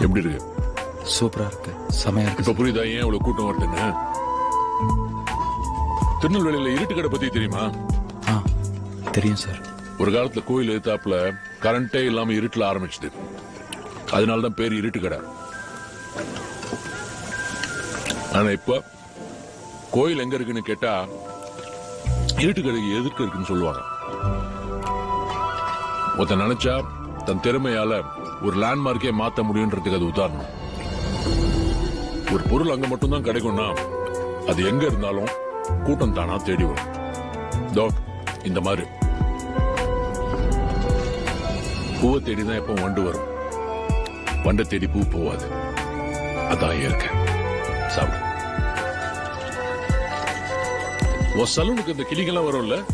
எப்படி இருக்கு? சூப்பரா இருக்கு. செமையா இருக்கு இப்ப புரியுதா? ஏன் இவ்வளவு கூட்டம் வருதுன்னு திருநெல்வேலியில இருட்டு கடை பத்தி தெரியுமா? ஆ தெரியும் சார். ஒரு காலத்துல கோயில் எதிர்த்தாப்புல கரண்டே இல்லாம இருட்டுல ஆரம்பிச்சது. அதனாலதான் பேர் இருட்டு கடை ஆனா இப்ப கோயில் எங்க இருக்குன்னு கேட்டா இருட்டு கடைக்கு எதிர்க்க இருக்குன்னு சொல்லுவாங்க. ஒருத்தன் நினைச்சா தன் திறமையால ஒரு லேண்ட்மார்க்கே மாத்த முடியுன்றதுக்கு அது உதாரணம். ஒரு பொருள் அங்க மட்டும்தான் கிடைக்கும்னா அது எங்க இருந்தாலும் கூட்டம் தானா தேடி வரும். இந்த மாதிரி. பூவை தேடி தான் எப்போ வண்டு வரும். வண்டை தேடி பூ போவாது. அதான் இயற்கை. சாப்பிடு. உன் சலூனுக்கு இந்த கிளிகள்லாம் வரும்ல?